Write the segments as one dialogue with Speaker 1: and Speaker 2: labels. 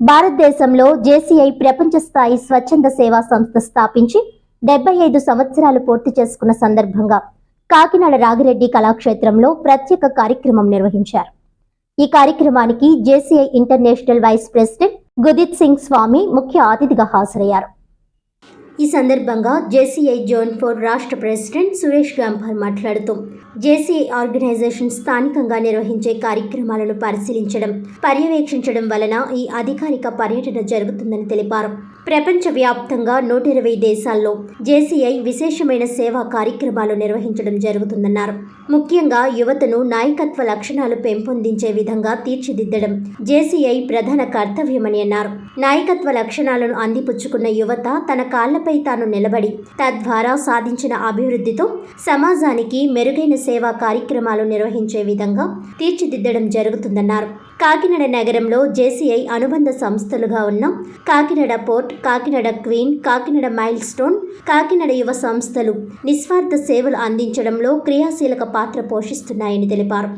Speaker 1: భారతదేశంలో జేసీఐ ప్రపంచ స్థాయి స్వచ్ఛంద సేవా సంస్థ స్థాపించి డెబ్బై ఐదు సంవత్సరాలు పూర్తి చేసుకున్న సందర్భంగా కాకినాడ రాగిరెడ్డి కళాక్షేత్రంలో ప్రత్యేక కార్యక్రమం నిర్వహించారు. ఈ కార్యక్రమానికి JCI international vice president Gudit Singh Swami ముఖ్య అతిథిగా హాజరయ్యారు. ఈ సందర్భంగా జేసీఐ జోన్ ఫోర్ రాష్ట్ర ప్రెసిడెంట్ సురేష్ గంభర్ మాట్లాడుతూ జేసీఐ ఆర్గనైజేషన్ స్థానికంగా నిర్వహించే కార్యక్రమాలను పరిశీలించడం పర్యవేక్షించడం వలన ఈ అధికారిక పర్యటన జరుగుతుందని తెలిపారు. ప్రపంచవ్యాప్తంగా నూట ఇరవై దేశాల్లో జేసీఐ విశేషమైన సేవా కార్యక్రమాలు నిర్వహించడం జరుగుతుందన్నారు. ముఖ్యంగా యువతను నాయకత్వ లక్షణాలు పెంపొందించే విధంగా తీర్చిదిద్దడం జేసీఐ ప్రధాన కర్తవ్యమని అన్నారు. నాయకత్వ లక్షణాలను అందిపుచ్చుకున్న యువత తన కాళ్ళపై తాను నిలబడి తద్వారా సాధించిన అభివృద్ధితో సమాజానికి మెరుగైన సేవా కార్యక్రమాలు నిర్వహించే విధంగా తీర్చిదిద్దడం జరుగుతుందన్నారు. కాకినాడ నగరంలో జేసీఐ అనుబంధ సంస్థలుగా ఉన్న Kakinada port Kakinada queen Kakinada milestone Kakinada యువ సంస్థలు నిస్వార్థ సేవలు అందించడంలో క్రియాశీలక పాత్ర పోషిస్తున్నాయని తెలిపారు.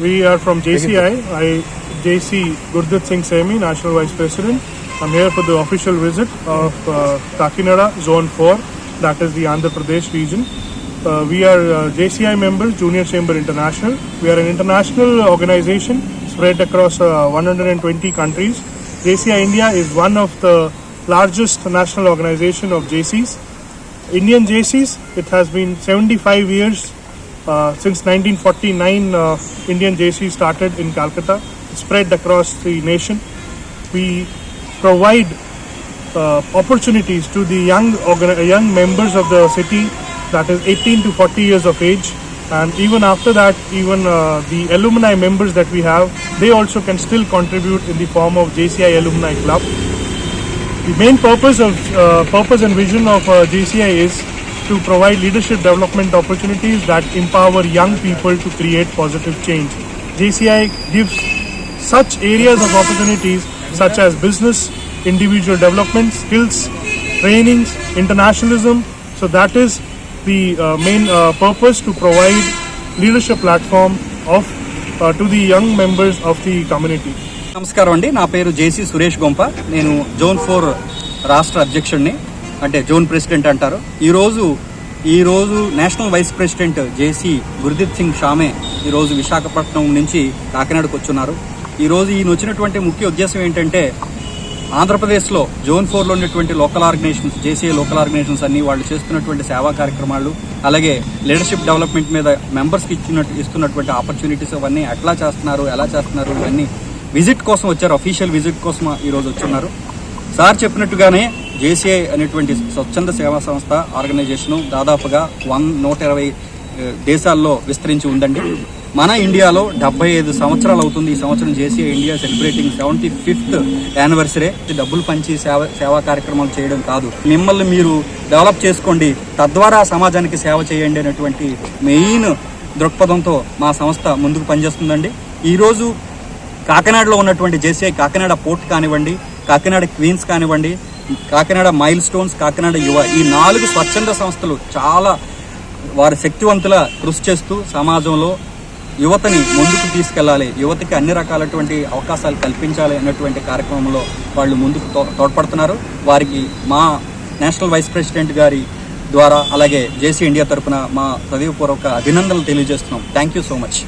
Speaker 2: We are from JCI. I, JC Gurdat Singh Semi, National Vice President. I'm here for the official visit of uh, Kakinada Zone 4, that is the Andhra Pradesh region. Uh, we are uh, JCI members, Junior Chamber International. We are an international organization spread across uh, 120 countries. JCI India is one of the largest national organization of JCs. Indian JCs, it has been 75 years since 1949, uh, Indian JC started in Calcutta, spread across the nation. We provide uh, opportunities to the young young members of the city, that is 18 to 40 years of age, and even after that, even uh, the alumni members that we have, they also can still contribute in the form of JCI Alumni Club. The main purpose of uh, purpose and vision of uh, JCI is to provide leadership development opportunities that empower young people to create positive change. JCI gives such areas of opportunities such as business, individual development, skills, trainings, internationalism. So that is the uh, main uh, purpose to provide leadership platform of uh, to the young members of the community.
Speaker 3: నమస్కారం అండి నా పేరు జేసీ సురేష్ గొంప నేను zone four రాష్ట్ర అధ్యక్షుడిని అంటే zone president అంటారు. ఈరోజు ఈరోజు national vice president JC Gurudeep Singh షామే ఈరోజు విశాఖపట్నం నుంచి కాకినాడకు వచ్చున్నారు. ఈరోజు ఈయన వచ్చినటువంటి ముఖ్య ఉద్దేశం ఏంటంటే ఆంధ్రప్రదేశ్లో జోన్ ఫోర్లో ఉన్నటువంటి local organisations JCA local organisations అన్ని వాళ్ళు చేస్తున్నటువంటి సేవా కార్యక్రమాలు అలాగే లీడర్షిప్ డెవలప్మెంట్ మీద మెంబర్స్కి ఇచ్చినట్టు ఇస్తున్నటువంటి ఆపర్చునిటీస్ అవన్నీ ఎట్లా చేస్తున్నారు ఎలా చేస్తున్నారు ఇవన్నీ విజిట్ కోసం వచ్చారు అఫీషియల్ విజిట్ కోసం ఈరోజు వచ్చున్నారు. సార్ చెప్పినట్టుగానే జేసీఐ అనేటువంటి స్వచ్ఛంద సేవా సంస్థ ఆర్గనైజేషను దాదాపుగా వన్ నూట ఇరవై దేశాల్లో విస్తరించి ఉందండి. మన ఇండియాలో డెబ్బై ఐదు సంవత్సరాలు అవుతుంది. ఈ సంవత్సరం JCI India celebrating seventy fifth anniversary. డబ్బులు పంచి సేవ సేవా కార్యక్రమాలు చేయడం కాదు. మిమ్మల్ని మీరు డెవలప్ చేసుకోండి. తద్వారా సమాజానికి సేవ చేయండి అనేటువంటి మెయిన్ దృక్పథంతో మా సంస్థ ముందుకు పనిచేస్తుందండి. ఈరోజు కాకినాడలో ఉన్నటువంటి జేసీఐ కాకినాడ పోర్ట్ కానివ్వండి కాకినాడ క్వీన్స్ కానివ్వండి కాకినాడ మైల్ స్టోన్స్ కాకినాడ యువ ఈ నాలుగు స్వచ్ఛంద సంస్థలు చాలా వారి శక్తివంతుల కృషి చేస్తూ సమాజంలో యువతని ముందుకు తీసుకెళ్ళాలి యువతకి అన్ని రకాలటువంటి అవకాశాలు కల్పించాలి అన్నటువంటి కార్యక్రమంలో వాళ్ళు ముందుకు తో- తోడ్పడుతున్నారు. వారికి మా నేషనల్ వైస్ ప్రెసిడెంట్ గారి ద్వారా అలాగే జేసీ ఇండియా తరపున మా హృదయపూర్వక అభినందనలు తెలియజేస్తున్నాం. Thank you so much.